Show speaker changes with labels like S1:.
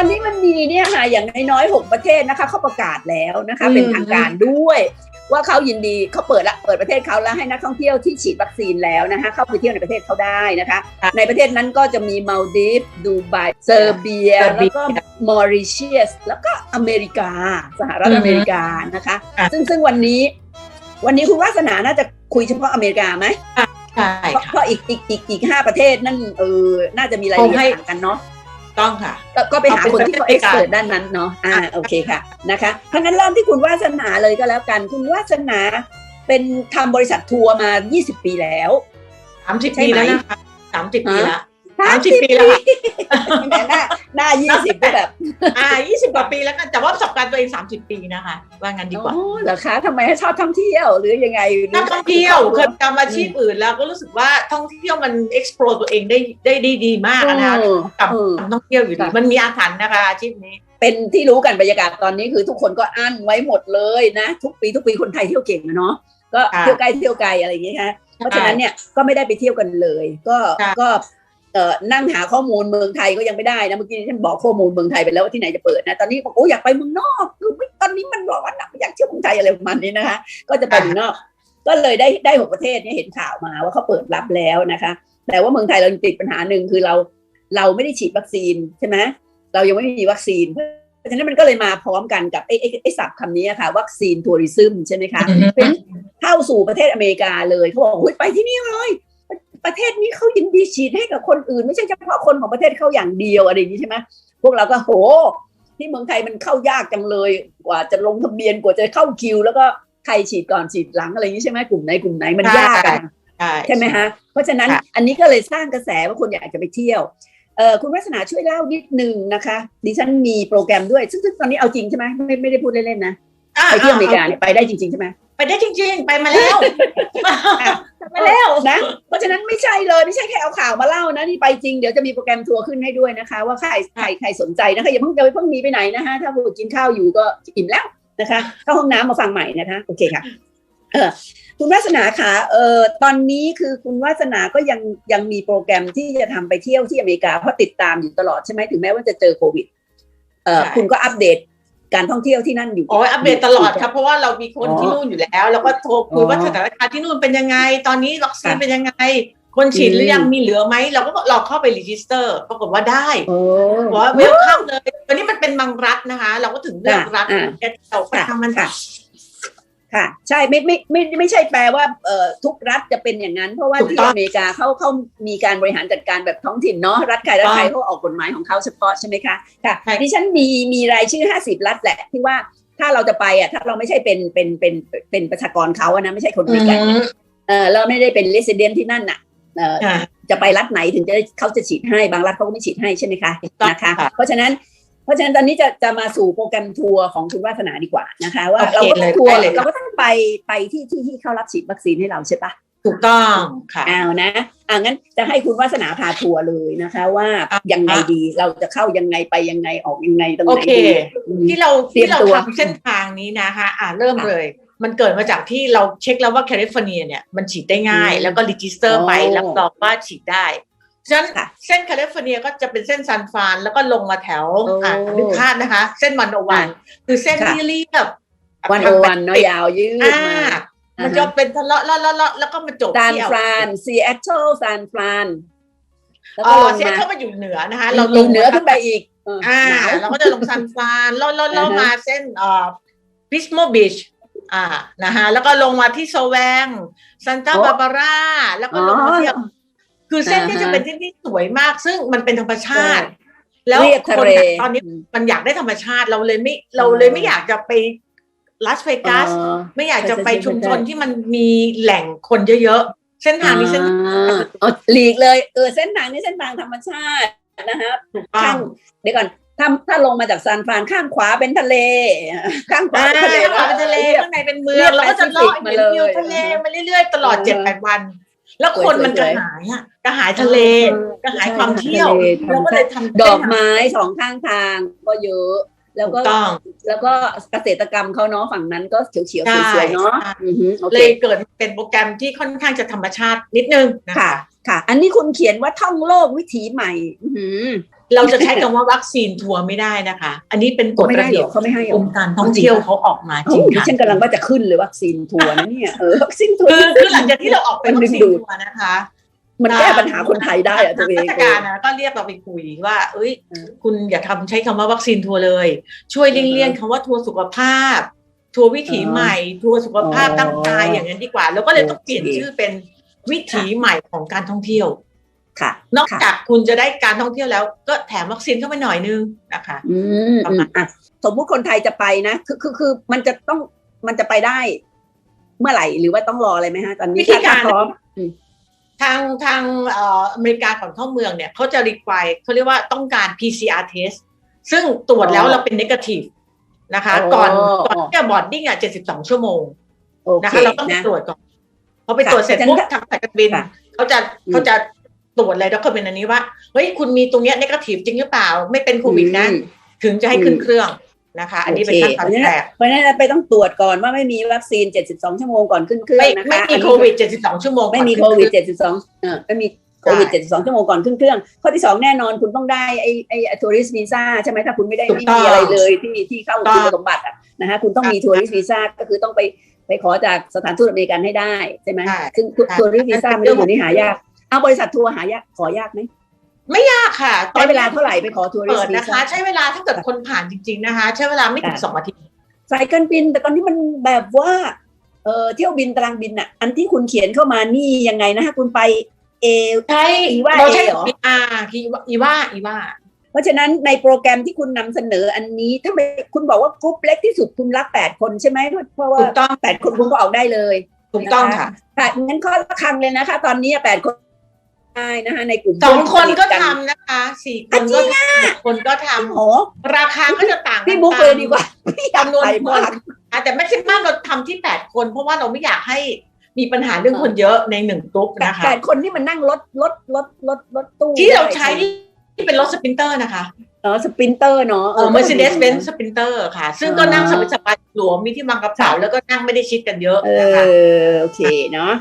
S1: ตอนนี้มันมีเนี่ยค่ะอย่างน้อยๆหกประเทศนะคะเขาประกาศแล้วนะคะ
S2: อืม
S1: เป็นทางการด้วย ว่าเขายินดีเขาเปิดละเปิดประเทศเขาแล้วให้นักท่องเที่ยวที่ฉีดวัคซีนแล้วนะคะเข้าไปเที่ยวในประเทศเขาได้นะคะ ในประเทศนั้นก็จะมีมาลดีฟดูไบเซอร์เบีย
S2: เซอร์เบี
S1: แล้ว
S2: ย
S1: ก็มอริเชียสแล้วก็อเมริกา สหรัฐ
S2: อือฮึ
S1: อเมริกานะคะ
S2: อะ
S1: ซึ่งซึ่งวันนี้ วันนี้คุณวาสนาน่าจะคุยเฉพาะอเมริกาไหม
S2: ใช่
S1: เพราะ
S2: ค่ะ
S1: เพราะอีกอีกอีกอีกห้าประเทศนั่นเออน่าจะมีรายละ
S2: คง
S1: เอี
S2: ให้
S1: ยดต่างกันเนาะ
S2: ต้องค่ะ
S1: ก็ก็ไปหาคนที่เขา
S2: เอา
S1: เอ็
S2: เป็
S1: ก
S2: น
S1: ซ์
S2: ไป
S1: เพ
S2: ได้
S1: รสด้านนั้นเนาะอ่าโอเคค่ะนะคะถ้างั้นเริ่มที่คุณวาสนาเลยก็แล้วกัน คุณวาสนาเป็นทำบริษัททัวร์มา 20 ปีแล้ว
S2: สามสิบ
S1: ใช่
S2: ปี
S1: ไหม
S2: แล้วนะคะสามสิบปี
S1: ฮะ
S2: แล้วสามสิบปีแล้วค่ะ
S1: แหมหน้าหน้า20ก็แบบ
S2: อ่ายี่สิบกว่าปีแล้วกันแต่ว่าประสบการณ์ตัวเองสามสิบปีนะคะ ว่างั้นดีกว่า
S1: โอ้เหรอคะทำไมชอบท่องเที่ยวหรือยังไงหรื
S2: นักท่องเที่ยวเคยทำอาชีพอื่นแล้วก็รู้สึกว่าท่องเที่ยวมัน explore ตัวเองได้ได้ได้ดีมากนะคะ
S1: เออ
S2: กับ
S1: เออ
S2: ท่องเที่ยวอยู่ดี
S1: ค่ะ
S2: มันมีอาถรรพ์นะคะอาชีพนี้
S1: เป็นที่รู้กันบรรยากาศตอนนี้คือทุกคนก็อั้นไว้หมดเลยนะ ทุกปีทุกปีคนไทยเที่ยวเก่งอะเนาะก็
S2: ค่ะ
S1: เที่ยวไกลเที่ยวไกลอะไรอย่างเงี้ยค่ะเพราะฉะนั้นเนี่ยก็ไม่ได้ไปเที่ยวกันเลย ก็
S2: ค่ะ
S1: ก็เอ่อ นั่งหาข้อมูลเมืองไทยก็ยังไม่ได้นะเมื่อกี้ฉันบอกข้อมูลเมืองไทยไปแล้วว่าที่ไหนจะเปิดนะตอนนี้บอกโอ้อยากไปเมืองนอกคือไม่ตอนนี้มันร้อนอะอยากเที่ยวเมืองไทยอะไรประมาณนี้นะคะ ก็จะไปเมืองนอก ก็เลยได้ได้หกประเทศเนี่ยเห็นข่าวมาว่าเขาเปิดรับแล้วนะคะ แต่ว่าเมืองไทยเราติดปัญหาหนึ่งคือเราเราไม่ได้ฉีดวัคซีนใช่ไหมเรายังไม่มีวัคซีนเพราะฉะนั้นมันก็เลยมาพร้อมกันกับไอ้ไอ้ไอ้ศัพท์คำนี้ค่ะวัคซีนทัวริซึมใช่ไหมคะ
S2: อือฮึ
S1: เป็นเข้าสู่ประเทศอเมริกาเลยเขาบอกหุ้ยไปที่นี่เลย ประเทศนี้เขายินดีฉีดให้กับคนอื่น ไม่ใช่เฉพาะคนของประเทศเขาอย่างเดียวอะไรอย่างนี้ใช่ไหมพวกเราก็โห ที่เมืองไทยมันเข้ายากจังเลยกว่าจะลงทะเบียนกว่าจะเข้าคิว แล้วก็ใครฉีดก่อนฉีดหลังอะไรอย่างนี้ใช่ไหมกลุ่มไหนกลุ่มไหนมันยากอะ
S2: ใช่
S1: ใช่ไหมฮะเพราะฉะนั้น
S2: ค่ะ
S1: อันนี้ก็เลยสร้างกระแสว่าคนอยากจะไปเที่ยวเออคุณวัฒนาช่วยเล่านิดนึงนะคะดิฉันมีโปรแกรมด้วย ซึ่งซึ่งตอนนี้เอาจริงใช่ไหมไม่ไม่ได้พูดเล่นๆนะ
S2: อะ
S1: ไปเที่ยวอเมริกาเนี่ยไปได้จริงๆใช่ไหม
S2: ไปได้จริง ๆ ไปมาแล้วไปมาแล้ว
S1: นะ เพราะฉะนั้นไม่ใช่เลยไม่ใช่แค่เอาข่าวมาเล่านะนี่ไปจริงเดี๋ยวจะมีโปรแกรมทัวร์ขึ้นให้ด้วยนะคะ ว่าใครใครใครสนใจนะคะอย่าเพิ่งอย่าเพิ่งหนีไปไหนนะคะถ้าคุณกินข้าวอยู่ก็อิ่มแล้วนะคะเข้าห้องน้ำมาฟังใหม่นะคะโอเคค่ะ เออคุณวาสนาคะเออตอนนี้คือคุณวาสนาก็ยังยังมีโปรแกรมที่จะทำไปเที่ยวที่อเมริกาเพราะติดตามอยู่ตลอดใช่ไหมถึงแม้ว่าจะเจอโควิดเออ
S2: ใช่
S1: คุณก็อัปเดต การท่องเที่ยวที่นั่นอยู่
S2: โอ้ยอัปเดตตลอดครับเพราะว่าเรามีคนที่นู่นอยู่แล้ว แล้วก็โทรคุยว่า
S1: อ๋อ
S2: สถานการณ์ที่นู่นเป็นยังไง ตอนนี้วัคซีน
S1: ค่ะ
S2: เป็นยังไง คนฉีดหรือยัง
S1: อืม
S2: มีเหลือไหมเราก็เราเข้าไปรีจิสเตอร์ปรากฏว่าได้
S1: โอ้
S2: บอกว่าเวลคัมเลยตอนนี้มันเป็นบางรัฐนะคะ เราก็ถึงเลือก
S1: ค่ะ
S2: รัฐ
S1: อ่า
S2: ที่เราไปทำมัน
S1: ค่ะ ค่ะ ใช่ไม่ไม่ไม่ไม่ไม่ใช่แปลว่าเอ่อทุกรัฐจะเป็นอย่างนั้น เพราะว่าที่อเมริกาเขาเขามีการบริหารจัดการแบบท้องถิ่นเนาะรัฐใครรัฐใครเขาออกกฎหมายของเขาเฉพาะใช่ไหมคะค่ะดิฉันมีมีรายชื่อห้าสิบรัฐแหละที่ว่าถ้าเราจะไปอะถ้าเราไม่ใช่เป็นเป็นเป็นเป็นประชากรเขาอะนะไม่ใช่คนอเมริกัน
S2: อืม
S1: เออเราไม่ได้เป็น resident ที่นั่นน่ะเออ
S2: ค่ะ
S1: จะไปรัฐไหนถึงจะได้เขาจะฉีดให้บางรัฐเขาก็ไม่ฉีดให้ใช่ไหมคะ
S2: ถูกต้อง
S1: นะคะ
S2: ค่ะ
S1: เพราะฉะนั้น เพราะฉะนั้นตอนนี้จะจะมาสู่โปรแกรมทัวร์ของคุณวาสนาดีกว่านะคะ ว่า
S2: โอเค
S1: เราก็ต้อง
S2: เลย
S1: ทัวร์
S2: ได้เลย
S1: เราก็ต้องไปไปที่ที่ที่เขารับฉีดวัคซีนให้เราใช่ปะ
S2: ถูกต้องค่ะ
S1: อ้าวนะอ่างั้นจะให้คุณวาสนาพาทัวร์เลยนะคะ ว่า
S2: อะ
S1: ยังไงดีเราจะเข้ายังไงไปยังไงออกยังไงตรง
S2: โอ
S1: ไหน
S2: เค
S1: ดีอืม
S2: ที่เรา
S1: เตรีย
S2: ที่
S1: ม
S2: เรา
S1: ตัว
S2: ทำเส้นทางนี้นะคะ อ่าเริ่ม
S1: ค่ะ
S2: เลย มันเกิดมาจากที่เราเช็คแล้วว่าแคลิฟอร์เนียเนี่ยมันฉีดได้ง่าย
S1: อืม
S2: แล้วก็รีจิสเตอร์ไป
S1: อ๋อ
S2: รับรองว่าฉีดได้ ฉะนั้น
S1: ค่ะ
S2: เส้นแคลิฟอร์เนียก็จะเป็นเส้นซานฟรานแล้วก็ลงมาแถว
S1: โอ้
S2: อ่านึกภาพนะคะ เส้นวันโอวันคือเส้น
S1: ค่ะ
S2: ที่เรียบ
S1: วันโอวันเนาะยาวยืด
S2: อ่า
S1: มา
S2: มันจะเป็นทะเลาะเลาะเลาะเลาะแล้วก็มาจบ
S1: ซาน
S2: ที่
S1: ฟรานซีแอตเทิลซานฟรานแล้ว
S2: อ๋
S1: ก็
S2: อ
S1: ลง
S2: เซีย
S1: มา
S2: เทิลมาอยู่เหนือนะคะ
S1: เรา
S2: เรา
S1: ล
S2: ล
S1: ง
S2: ง
S1: เหนือขึ้นไปอีกเออ
S2: อ่า
S1: หนาว
S2: เราก็จะลงซานฟรานเลาะเลาะเลาะ
S1: อ่าฮะ
S2: มาเส้นเอ่อพิสโมบิชอ่านะคะแล้วก็ลงมาที่โซแวงซันตา
S1: โอ้
S2: บาบาร่าแล้วก็ลงมาที่
S1: อ๋อ
S2: คือเส้นที่
S1: อ่าฮะ
S2: จะเป็นเส้นที่สวยมาก ซึ่งมันเป็นธรรมชาติ แล้ว
S1: เรียบ
S2: ค
S1: ทะ
S2: น
S1: เล
S2: อะตอนนี้มันอยากได้ธรรมชาติเราเลยไม่เราเลยไม่อยากจะไปลาสเวกัส
S1: อ๋อ
S2: ไม่อยากจะไป
S1: ใช่ใช่
S2: ชุมชน
S1: ใช่
S2: ที่มันมีแหล่งคนเยอะๆ เส้นทางนี้เส้น
S1: อ่าอ๋อหลีกเลยเออเส้นทางนี้เส้นทางธรรมชาตินะคะ
S2: ถูกต้อ
S1: ข้างงเดี๋ยวก่อนถ้าถ้าลงมาจากซานฟรานข้างขวาเป็นทะเล ข้างขวา
S2: อ่า
S1: เป็นทะเล
S2: ข้างขวาเป็นทะเล
S1: รียบ
S2: ข้างในเป็นเมือ
S1: เรี
S2: ง
S1: ยบ
S2: เราก็จะเลาะ
S1: แปซิฟิกมา
S2: เห็น
S1: เลย
S2: วิวทะเลมาเรื่อยๆ ตลอด
S1: เออ
S2: เจ็ดแปดวัน แล้วคนมัน
S1: ส
S2: กระ
S1: วยๆ
S2: หายอะกระหายทะเล
S1: เออก
S2: ระหายความเที่ยว
S1: ทะเล
S2: เราก็เลยทำ
S1: ดอกไม้สองข้างทางก็เยอะ แล้ว
S2: ถู
S1: ก็
S2: กต้อง
S1: แล้วก็เกษตรกรรมเขาเนาะฝั่งนั้นก็เขียว
S2: ใช่
S1: ๆสวยๆเนาะ
S2: ใช่
S1: อือฮึโอ
S2: เล
S1: เค
S2: ยเกิดเป็นโปรแกรมที่ค่อนข้างจะธรรมชาตินิดนึงนะ
S1: ค่ะ
S2: คะ
S1: ค่ะ อันนี้คุณเขียนว่าท่องโลกวิถีใหม่อื้อหือ
S2: เราจะใช้คำว่าวัคซีนทัวร์ไม่ได้นะคะ อันนี้เป็นก
S1: เขา
S2: ฎ
S1: ไม่ได้
S2: ระ
S1: เหร
S2: เบียบ
S1: อเขาไม่ให้เหร
S2: กร
S1: อ
S2: มการท่องเที่ยวเขาออกมาจ
S1: เอ้า
S2: ริง
S1: ดิ
S2: ค่ะ
S1: ฉันกำลังว่าจะขึ้นเลยวัคซีนทัวร์นะเนี่ยเออวัคซีนทัวร์
S2: คือคือหลังจากที่เราออกไป
S1: มัน
S2: วั
S1: ดึ
S2: ค
S1: ง
S2: ซีน
S1: ดูด
S2: ทัวร์นะคะ
S1: มันแก้ปัญหาคนไทยได้เหรอะตัวเอง
S2: ราชการนะก็เรียกเราไปคุยว่า เอ้ย
S1: เออ
S2: คุณอย่าทำใช้คำว่าวัคซีนทัวร์เลย ช่วยเลี่ยงๆคำว่าทัวร์สุขภาพ ทัวร์วิถีใหม่ ทัวร์สุขภาพ
S1: อ๋อ
S2: ตั้งกายอย่างนั้นดีกว่า แล้วก็เลยต้อง
S1: โอเค
S2: เปลี่ยนชื่อเป็นวิถีใหม่ของการท่องเที่ยว
S1: ค่ะ
S2: นอก
S1: ค่ะ
S2: จากคุณจะได้การท่องเที่ยวแล้ว ก็แถมวัคซีนเข้าไปหน่อยนึงนะคะ
S1: อืมอืมอะสมมุติคนไทยจะไปนะคือคือคือมันจะต้องมันจะไปได้ เมื่อไหร่หรือว่าต้องรออะไรไหมฮะตอนนี้
S2: วิธีการ
S1: ถ้พร้อมอืม
S2: ทางทางเอ่ออเมริกาก่อนเข้าเมืองเนี่ยเขาจะรีควายเขาเรียกว่าต้องการ PCR test ซึ่งตรวจแล้ว
S1: อ๋อ
S2: เราเป็น negative นะคะ
S1: อ๋อ
S2: ก่อนก่อนที่จะบอร์ดดิ้งอะ 72 ชั่วโมง
S1: โอ
S2: นะ
S1: เค
S2: คะ เราต้องไป
S1: นะ
S2: ตรวจก่อนพอไปตรวจเสร็จ
S1: ค่ะ
S2: ปุ๊บ
S1: ฉะนั้น
S2: ทางสายการบิน
S1: ค่ะ
S2: เขาจะ
S1: อืม
S2: เขาจะ ตรวจเลยด็อกเตอร์เป็นอันนี้ว่าเฮ้ยคุณมีตรงเนี้ย negative จริงหรือเปล่า ไม่เป็นโควิดนะ
S1: อืม
S2: ถึงจะให้ขึ้น
S1: อืม
S2: เครื่องนะคะ อันนี้เป็นขั้นตอน
S1: โอเค
S2: แรก
S1: เพราะฉะนั้นไปต้องตรวจก่อนว่าไม่มีวัคซีน 72 ชั่วโมงก่อนขึ้นเครื่อ
S2: ไม่
S1: งนะคะ
S2: ไม่มี
S1: อันนี้
S2: โควิด 72 ชั่วโมง
S1: ไม่มี
S2: ก่
S1: โค
S2: อน
S1: วิ
S2: ขึ้
S1: ด
S2: นเครื่อง
S1: 72เออไม่มีโควิด
S2: ใช่
S1: 72 ชั่วโมงก่อนขึ้นเครื่อง ข้อที่สองแน่นอนคุณต้องได้ไอ้ไอ้ทัวริสต์วีซ่าใช่ไหมถ้าคุณไม่ได้
S2: ถูก
S1: ไม่
S2: ต้อง
S1: มีอะไรเลยที่ที่เข้า
S2: ถูกต้อง
S1: คุณสมบัติอะนะฮะคุณต้องมีทัวริสต์วีซ่าก็คือต้องไปไปขอจากสถานทูตอเมริกันให้ได้ใช่ไหม
S2: ใช่
S1: ซึ่งทัวริสต์วีซ่าไม่ได้อยู่นี่หายาก เอาบริษัททัวร์หายากขอยากไหม
S2: ยากค่ะตอ
S1: ใช้
S2: น
S1: เวลาเท่าไหร่ไปขอทัวริส
S2: เปิด
S1: ต์วี
S2: นะคะ
S1: ซ่า
S2: ใช้เวลาถ้าเกิดคนผ่านจริง ๆนะคะ ใช้เวลาไม่ถึง
S1: ค่ะ
S2: สองอาทิตย์
S1: สายการบิน แต่ตอนนี้มันแบบว่าเออเที่ยวบินตารางบินอะอันที่คุณเขียนเข้ามานี่ยังไงนะฮะคุณไปเอ
S2: ใช่
S1: อีว่า
S2: เราใช้
S1: เอเหรอ
S2: อีอาอีว่าอีว่าอีว่า
S1: เพราะฉะนั้นในโปรแกรมที่คุณนำเสนออันนี้ถ้าไปคุณบอกว่ากรุ๊ปเล็กที่สุดคุณรับแปดคนใช่ไหมเพราะว่า
S2: ถูกต้อง
S1: แปดคนคุณก็ออกได้เลย
S2: ถูกต้องค่ะ
S1: ค่ะงั้นข้อละครังเลยนะคะ ตอนนี้แปดคน ได้นะคะในกลุ่ม
S2: สองคนก็
S1: ที่ส
S2: ทำ
S1: นิท
S2: นะคะสี่คนก็ทำหกคนก็ท
S1: กันโอ้โหำ
S2: ราคาก็จะต่างกัน
S1: พี่บุ๊กเลยดีกว่าพี่อยาก
S2: จำนวน
S1: ไป
S2: ค
S1: มานก
S2: อะแต่แม็กซิมัมเราทำที่แปดคน เพราะว่าเราไม่อยากให้มีปัญหาเรื่องคนเยอะในหนึ่งกลุ่มนะคะ
S1: แปดคนที่มันนั่งรถรถรถรถรถตู้
S2: ที่เราใช้ที่เป็นรถสปรินเตอร์นะคะ
S1: เออสปรินเตอร์เนาะ
S2: เออ Mercedes Benz Sprinter ค่ะ ซึ่งก็นั่งสบายๆหลวมมีที่วางกระเป๋าแล้วก็นั่งไม่ได้ชิดกันเยอ
S1: เอ
S2: นะคะ
S1: อโอเคเนาะ